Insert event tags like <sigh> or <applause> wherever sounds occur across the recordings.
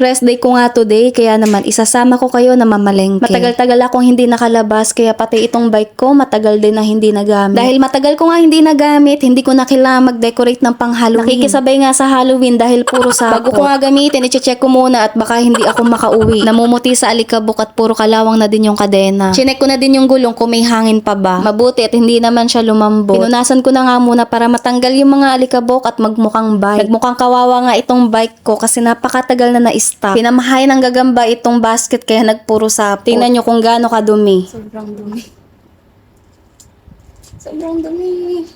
Rest day ko nga today, kaya naman isasama ko kayo na mamalengke. Matagal-tagal akong hindi nakalabas, kaya pati itong bike ko matagal din na hindi nagamit. Dahil matagal ko nga hindi nagamit, hindi ko na kailangan mag-decorate ng pang Halloween. Nakikisabay nga sa Halloween dahil puro sa Bago ko nga gamitin, i-check ko muna at baka hindi ako makauwi. Namumuti sa alikabok at puro kalawang na din yung kadena. Chinek ko na din yung gulong kung may hangin pa ba. Mabuti at hindi naman siya lumambot. Pinunasan ko na nga muna para matanggal yung mga alikabok at magmukhang bike. Nagmukhang kawawa nga itong bike ko kasi napakatagal na na-stop. Pinamahay ng gagamba itong basket kaya nagpuro sapot. Tingnan nyo kung gaano kadumi. Sobrang dumi. Sobrang dumi.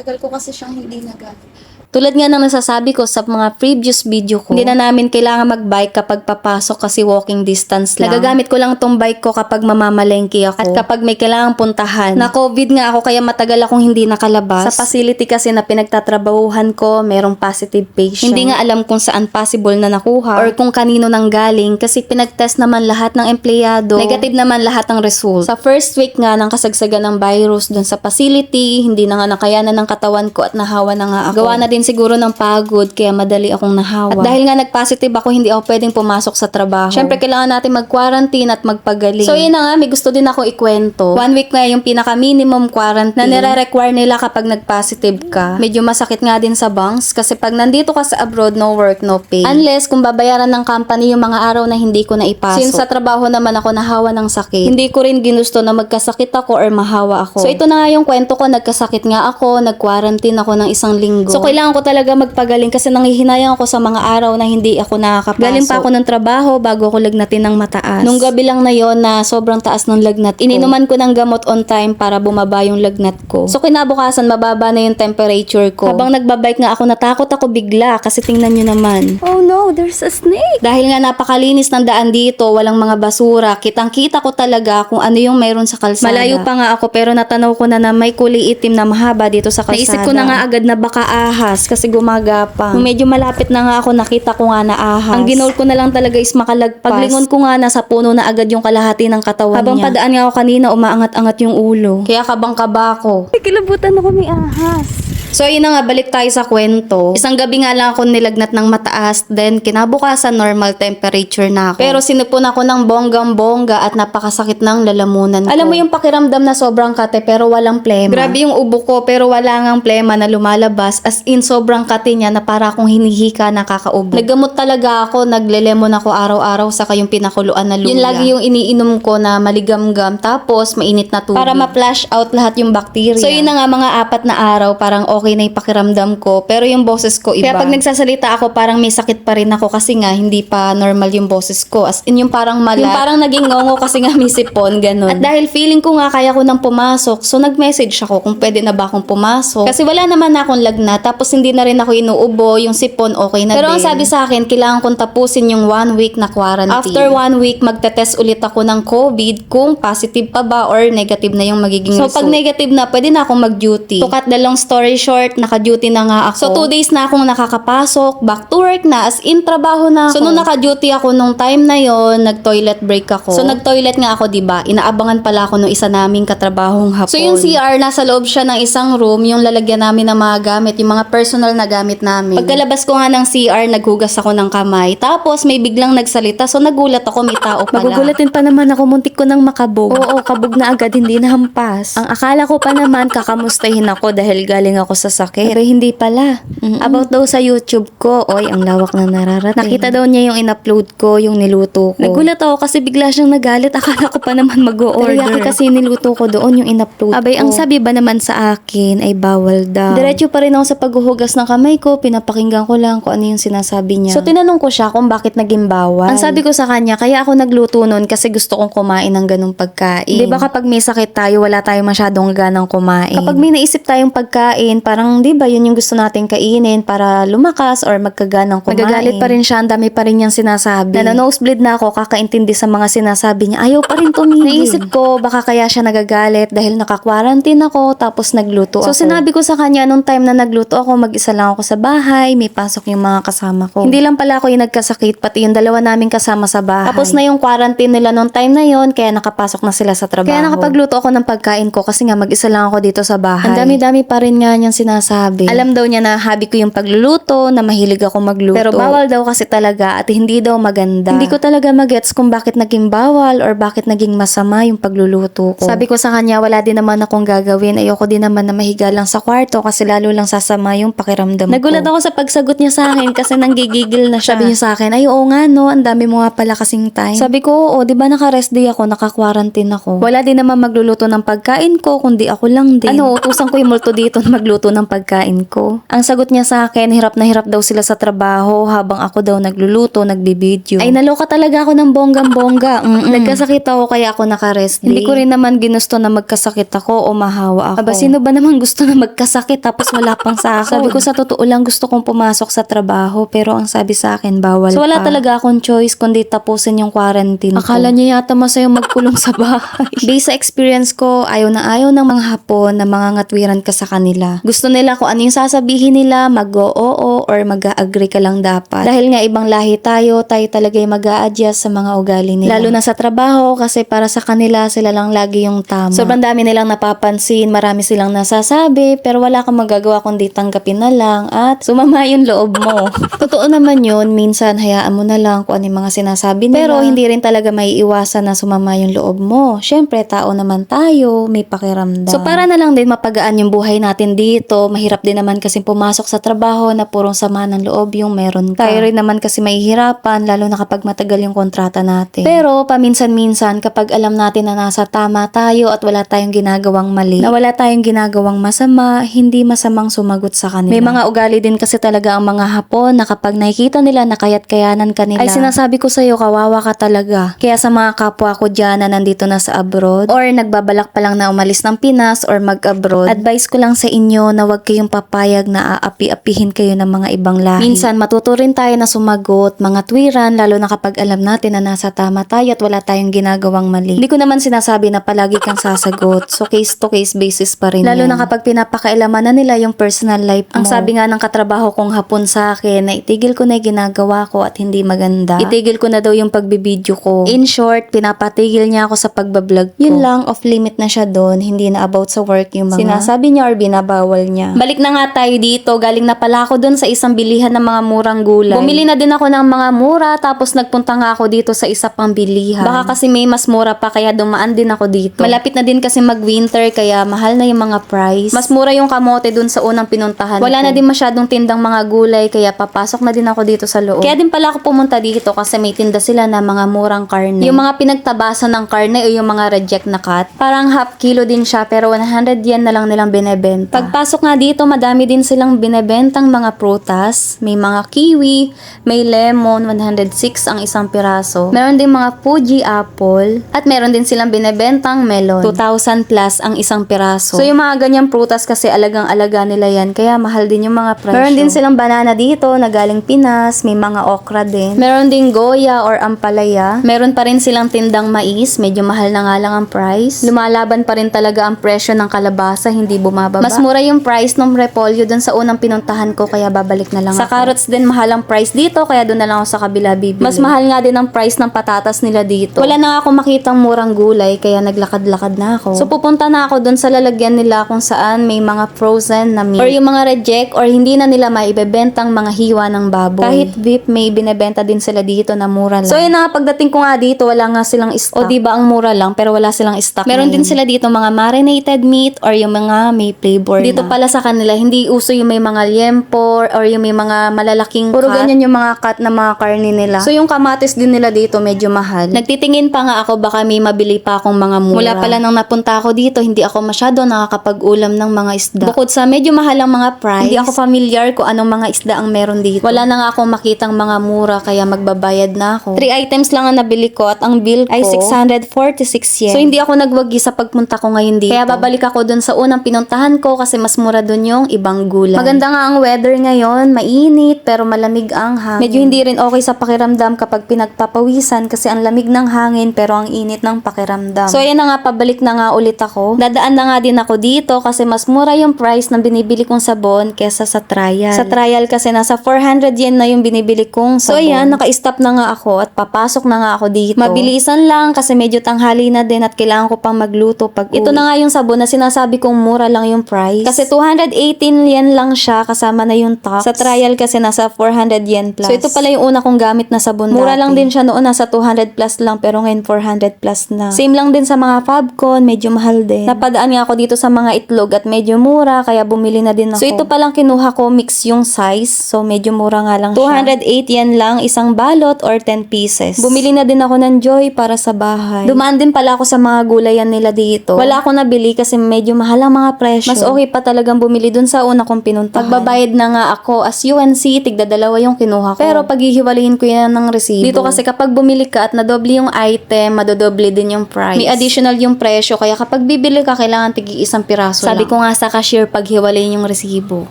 Tagal ko kasi siyang hindi nagamit. Tulad nga ng nasasabi ko sa mga previous video ko, hindi na namin kailangan mag-bike kapag papasok kasi walking distance lang. Nagagamit ko lang tong bike ko kapag mamamalengke ako. At kapag may kailangang puntahan. Na COVID nga ako kaya matagal akong hindi nakalabas. Sa facility kasi na pinagtatrabahuhan ko, merong positive patient. Hindi nga alam kung saan possible na nakuha or kung kanino nang galing kasi pinag-test naman lahat ng empleyado. Negative naman lahat ng result. Sa first week nga ng kasagsagan ng virus dun sa facility, hindi na nga nakayanan ng katawan ko at nahawa na nga ako. Gawa na din siguro ng pagod kaya madali akong nahawa. At dahil nga nag-positive ako, hindi ako pwedeng pumasok sa trabaho. Syempre, kailangan natin mag-quarantine at magpagaling. So, yun na nga, may gusto din ako ikwento. One week nga yung pinaka-minimum quarantine na nire-require nila kapag nag-positive ka. Medyo masakit nga din sa bangs kasi pag nandito ka sa abroad, no work, no pay. Unless kung babayaran ng company yung mga araw na hindi ko na ipasok. Since sa trabaho naman ako nahawa ng sakit, hindi ko rin ginusto na magkasakit ako or mahawa ako. So, ito na nga yung kwento ko, nagkasakit nga ako, nag-quarantine ako ng isang linggo. So, kailangan ko talaga magpagaling kasi nangihinayang ako sa mga araw na hindi ako nakakapasok. Galing pa ako ng trabaho bago ako lagnatin ng mataas. Nung gabi lang na yon na sobrang taas ng lagnat ko. Ininuman ko ng gamot on time para bumaba yung lagnat ko. So kinabukasan mababa na yung temperature ko. Habang nagbabike nga ako natakot ako bigla kasi tingnan nyo naman. Oh no, there's a snake. Dahil nga napakalinis ng daan dito, walang mga basura, kitang-kita ko talaga kung ano yung mayroon sa kalsada. Malayo pa nga ako pero natanaw ko na na may kulay itim na mahaba dito sa kalsada. Naisip ko na nga agad na baka ahas kasi gumagapang. Nung medyo malapit na nga ako, nakita ko nga na ahas. Ang ginol ko na lang talaga is makalagpas. Paglingon ko nga nasa puno na agad yung kalahati ng katawan Habang niya. padaan nga ako kanina, umaangat-angat yung ulo. Kaya kabang-kaba ako. Kilabutan ako may ahas. So, yun na nga, balik tayo sa kwento. Isang gabi nga lang ako nilagnat ng mataas, then kinabukasan normal temperature na ako. Pero sinupon ako ng bonggang-bongga at napakasakit ng lalamunan ko. Alam mo yung pakiramdam na sobrang kate pero walang plema. Grabe yung ubo ko pero wala ngang plema na lumalabas as in sobrang kate niya na para akong hinihika nakakaubo. Naggamot talaga ako, naglelemon ako araw-araw saka yung pinakuluan na luya. Yun lagi yung iniinom ko na maligamgam tapos mainit na tubig. Para ma-flush out lahat yung bacteria. So yun na nga mga apat na araw parang okay na yung pakiramdam ko pero yung boses ko iba. Kaya pag nagsasalita ako parang may sakit pa rin ako kasi nga hindi pa normal yung boses ko. As in yung parang malat. Yung parang naging ngongo kasi nga may sipon, ganun. At dahil feeling ko nga kaya ko nang pumasok, so nag-message ako kung pwede na ba akong pumasok. Kasi wala naman na akong lagnat tapos hindi na rin ako inuubo, yung sipon okay na Pero ang din. sabi sa akin, kailangan kong tapusin yung one week na quarantine. After one week, magte-test ulit ako ng COVID kung positive pa ba or negative na yung magiging so, result. pag negative na, pwede na akong mag-duty. To cut the long story short, naka-duty na nga ako. So, two days na akong nakakapasok, back to work na, as in, trabaho na ako. So, nung naka-duty ako nung time na yon nag-toilet break ako. So, nag-toilet nga ako, di ba? Inaabangan pala ako nung isa naming katrabahong hapon. So, yung CR, nasa loob siya ng isang room, yung lalagyan namin ng mga gamit, yung mga personal na gamit namin. Pagkalabas ko nga ng CR, naghugas ako ng kamay. Tapos, may biglang nagsalita. So, nagulat ako, may tao pala. <laughs> Magugulatin pa naman ako, muntik ko nang makabog. Oo, kabog na agad, hindi na hampas. Ang akala ko pa naman kakamustahin ako dahil galing ako sa sakit. Pero hindi pala. About daw sa YouTube ko, oy, ang lawak na nararating. Nakita daw niya yung in-upload ko, yung niluto ko. Nagulat ako kasi bigla siyang nagalit. Akala ko pa naman mag-o-order. Teriyaki kasi niluto ko doon, yung in-upload Abay, ko. ang sabi ba naman sa akin ay bawal daw. Diretso pa rin ako sa paghuhugas ng kamay ko, pinapakinggan ko lang kung ano yung sinasabi niya. So, tinanong ko siya kung bakit naging bawal. Ang sabi ko sa kanya, kaya ako nagluto nun kasi gusto kong kumain ng ganung pagkain. Di ba kapag may sakit tayo, wala tayong masyadong ganang kumain. Kapag may naisip tayong pagkain, parang di ba yun yung gusto nating kainin para lumakas or magkaganang kumain. Nagagalit pa rin siya, ang dami pa rin niyang sinasabi. Na nosebleed na ako, kakaintindi sa mga sinasabi niya. Ayaw pa rin tumigil. <laughs> Naisip ko, baka kaya siya nagagalit dahil naka-quarantine ako, tapos nagluto So, ako. sinabi ko sa kanya, nung time na nagluto ako, mag-isa lang ako sa bahay, may pasok yung mga kasama ko. Hindi lang pala ako yung nagkasakit, pati yung dalawa namin kasama sa bahay. Tapos na yung quarantine nila nung time na yon kaya nakapasok na sila sa trabaho. Kaya nakapagluto ako ng pagkain ko kasi nga mag-isa lang ako dito sa bahay. Ang dami-dami pa rin nga niyang sinasabi. Alam daw niya na hobby ko yung pagluluto, na mahilig ako magluto. Pero bawal daw kasi talaga at hindi daw maganda. Hindi ko talaga magets kung bakit naging bawal or bakit naging masama yung pagluluto ko. Sabi ko sa kanya, wala din naman akong gagawin. Ayoko din naman na mahiga lang sa kwarto kasi lalo lang sasama yung pakiramdam Nagulat ko. ako sa pagsagot niya sa akin kasi nanggigigil na siya. Sabi niya sa akin, ay oo nga no, ang dami mo nga pala kasing time. Sabi ko, oo, di ba naka-rest day ako, naka-quarantine ako. Wala din naman magluluto ng pagkain ko, kundi ako lang din. Ano, utusan ko yung multo dito na ng pagkain ko. Ang sagot niya sa akin, hirap na hirap daw sila sa trabaho habang ako daw nagluluto, nagbibideo. Ay, naloka talaga ako ng bonggang-bongga. <laughs> Mm-mm. Nagkasakit ako kaya ako naka-rest day. Hindi ko rin naman ginusto na magkasakit ako o mahawa ako. Aba, sino ba naman gusto na magkasakit tapos wala pang <laughs> sahod? Sabi ko sa totoo lang gusto kong pumasok sa trabaho pero ang sabi sa akin bawal So wala pa. talaga akong choice kundi tapusin yung quarantine Akala niya yata masaya magkulong sa bahay. <laughs> Based sa experience ko, ayaw na ayaw ng mga hapon na mga ngatwiran ka sa kanila. Gusto nila kung ano yung sasabihin nila, mag-oo or mag-agree ka lang dapat. Dahil nga ibang lahi tayo, tayo talaga yung mag adjust sa mga ugali nila. Lalo na sa trabaho kasi para sa kanila sila lang lagi yung tama. Sobrang dami nilang napapansin, marami silang nasasabi, pero wala kang magagawa kundi tanggapin na lang at sumama <laughs> yung loob mo. <laughs> Totoo naman yun, minsan hayaan mo na lang kung ano yung mga sinasabi nila. Pero hindi rin talaga may iwasan na sumama yung loob mo. Siyempre, tao naman tayo, may pakiramdam. So para na lang din mapagaan yung buhay natin dito, mahirap din naman kasi pumasok sa trabaho na purong sama ng loob yung meron ka. Tayo rin naman kasi mahihirapan, lalo na kapag matagal yung kontrata natin. Pero paminsan-minsan, kapag alam natin na nasa tama tayo at wala tayong ginagawang mali, na wala tayong ginagawang masama, hindi masamang sumagot sa kanila. May mga ugali din kasi talaga ang mga hapon na kapag nakikita nila na kayat kayanan kanila, ay sinasabi ko sa'yo, kawawa ka talaga. Kaya sa mga kapwa ko dyan na nandito na sa abroad, or nagbabalak pa lang na umalis ng Pinas or mag-abroad, advice ko lang sa inyo na huwag kayong papayag na aapi-apihin kayo ng mga ibang lahi. Minsan, matuto rin tayo na sumagot, mga twiran, lalo na kapag alam natin na nasa tama tayo at wala tayong ginagawang mali. Hindi ko naman sinasabi na palagi kang sasagot. So, case to case basis pa rin Lalo yan. na kapag pinapakailaman na nila yung personal life mo. Ang sabi nga ng katrabaho kong hapon sa akin na itigil ko na yung ginagawa ko at hindi maganda. Itigil ko na daw yung pagbibideo ko. In short, pinapatigil niya ako sa pagbablog ko. Yun lang, off limit na siya doon. Hindi na about sa work yung mga sinasabi niya or binabawal niya. Balik na nga tayo dito. Galing na pala ako dun sa isang bilihan ng mga murang gulay. Bumili na din ako ng mga mura tapos nagpunta nga ako dito sa isa pang bilihan. Baka kasi may mas mura pa kaya dumaan din ako dito. Malapit na din kasi mag-winter kaya mahal na yung mga price. Mas mura yung kamote dun sa unang pinuntahan Wala ko. na din masyadong tindang mga gulay kaya papasok na din ako dito sa loob. Kaya din pala ako pumunta dito kasi may tinda sila na mga murang karne. Yung mga pinagtabasan ng karne o yung mga reject na cut, parang half kilo din siya pero 100 yen na lang nilang binebenta. Pagpasok nga dito, madami din silang binebentang mga prutas. May mga kiwi, may lemon, 106 ang isang piraso. Meron din mga Fuji apple at meron din silang binebentang melon. 2,000 plus ang isang piraso. So yung mga ganyang prutas kasi alagang-alaga nila yan kaya mahal din yung mga presyo. Meron din silang banana dito na galing Pinas, may mga okra din. Meron din goya or ampalaya. Meron pa rin silang tindang mais, medyo mahal na nga lang ang price. Lumalaban pa rin talaga ang presyo ng kalabasa, hindi bumababa. Mas mura yung price ng repolyo dun sa unang pinuntahan ko kaya babalik na lang sa ako. carrots din mahal ang price dito kaya doon na lang ako sa kabila bibili. Mas mahal nga din ang price ng patatas nila dito. Wala na ako makitang murang gulay kaya naglakad-lakad na ako. So pupunta na ako doon sa lalagyan nila kung saan may mga frozen na meat. Or yung mga reject or hindi na nila maibebentang mga hiwa ng baboy. Kahit beef may binebenta din sila dito na mura lang. So yun na nga pagdating ko nga dito wala nga silang stock. O di ba ang mura lang pero wala silang stock. Meron din sila dito mga marinated meat or yung mga may flavor Dito pala sa kanila hindi uso yung may mga liempo or yung may mga malalaking Puro cut. ganyan yung mga cut na mga karne nila. So yung kamatis din nila dito medyo mahal. Nagtitingin pa nga ako baka may mabili pa akong mga mura. Mula pala nang napunta ako dito, hindi ako masyado nakakapag-ulam ng mga isda. Bukod sa medyo mahal ang mga price, hindi ako familiar kung anong mga isda ang meron dito. Wala na nga akong makitang mga mura kaya magbabayad na ako. Three items lang ang nabili ko at ang bill ko Ay, 646 yen. So hindi ako nagwagi sa pagpunta ko ngayon dito. Kaya babalik ako dun sa unang pinuntahan ko kasi mas mura dun yung ibang gulay. Maganda nga ang weather ngayon, mainit pero malamig ang hangin. Medyo hindi rin okay sa pakiramdam kapag pinagpapawisan kasi ang lamig ng hangin pero ang init ng pakiramdam. So ayan na nga, pabalik na nga ulit ako. Dadaan na nga din ako dito kasi mas mura yung price ng binibili kong sabon kesa sa trial. Sa trial kasi nasa 400 yen na yung binibili kong sabon. So ayan, naka-stop na nga ako at papasok na nga ako dito. Mabilisan lang kasi medyo tanghali na din at kailangan ko pang magluto pag Ito na nga yung sabon na sinasabi kong mura lang yung price. Kasi 218 yen lang siya kasama na yung tax. Sa trial kasi nasa 400 yen plus. So ito pala yung una kong gamit na sabon Mura lang din siya noon nasa 200 plus lang pero ngayon 400 plus na. Same lang din sa mga Fabcon, medyo mahal din. Napadaan nga ako dito sa mga itlog at medyo mura kaya bumili na din ako. So ito palang kinuha ko mix yung size. So medyo mura nga lang siya. 208 yen lang isang balot or 10 pieces. Bumili na din ako ng Joy para sa bahay. Dumaan din pala ako sa mga gulayan nila dito. Wala ako nabili kasi medyo mahal ang mga presyo. Mas okay pa talagang bumili dun sa una kong pinuntahan. Pagbabayad na nga ako as UNC, tigda dalawa yung kinuha ko. Pero paghihiwalayin ko yan ng resibo. Dito kasi kapag bumili ka at nadoble yung item, madodoble din yung price. May additional yung presyo, kaya kapag bibili ka, kailangan tigi isang piraso Sabi ko nga sa cashier, paghiwalayin yung resibo.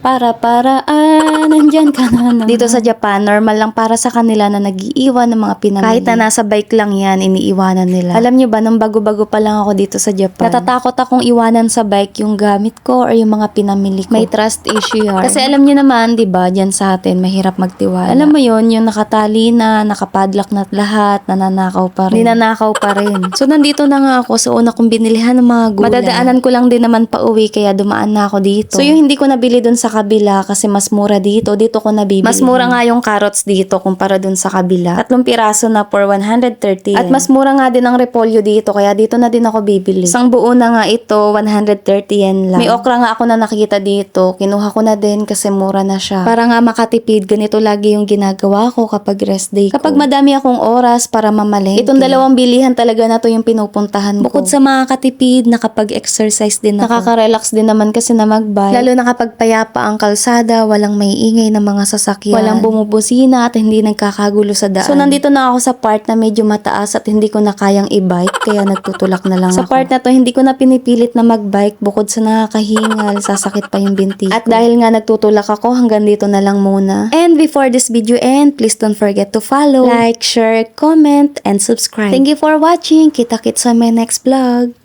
Para, para, ah, nandyan ka na naman. Dito sa Japan, normal lang para sa kanila na nagiiwan ng mga pinamili. Kahit na nasa bike lang yan, iniiwanan nila. Alam nyo ba, nung bago-bago pa lang ako dito sa Japan, natatakot akong iwanan sa bike yung gamit ko or yung mga pinamili ko. May trust issue yan. Kasi alam nyo naman, di ba, dyan sa atin, mahirap magtiwala. Alam mo yon yung nakatali na, nakapadlock na lahat, nananakaw pa rin. Ninanakaw pa rin. So, nandito na nga ako sa una kong binilihan ng mga gulay. Madadaanan ko lang din naman pa uwi, kaya dumaan na ako dito. So, yung hindi ko nabili dun sa kabila kasi mas mura dito, dito ko nabibili. Mas mura nga yung carrots dito kumpara dun sa kabila. Tatlong piraso na for 130 At mas mura nga din ang repolyo dito, kaya dito na din ako bibili. Isang buo na nga ito, 130 yen lang. May okra nga ako na nakikita dito, kinuha ko na din kasi mura na siya. Para nga makatipid, ganito lagi yung ginagawa ko kapag rest day ko. Kapag madami akong oras para mamalengke. Itong dalawang bilihan talaga na to yung pinupuntahan ko. Bukod sa mga katipid, nakapag-exercise din ako. Nakaka-relax din naman kasi na mag-bike. Lalo na kapag payapa ang kalsada, walang may ingay ng mga sasakyan. Walang bumubusina at hindi nagkakagulo sa daan. So nandito na ako sa part na medyo mataas at hindi ko na kayang i-bike kaya nagtutulak na lang sa ako. Sa part na to, hindi ko na pinipilit na mag-bike bukod sa nakakahingal, sasakit pa yung binti At dahil nga nagtutulak ako, hanggang dito na lang muna. And before this video end, please don't forget to follow, like, share, comment, and subscribe. Thank you for watching. Kita-kits sa my next vlog.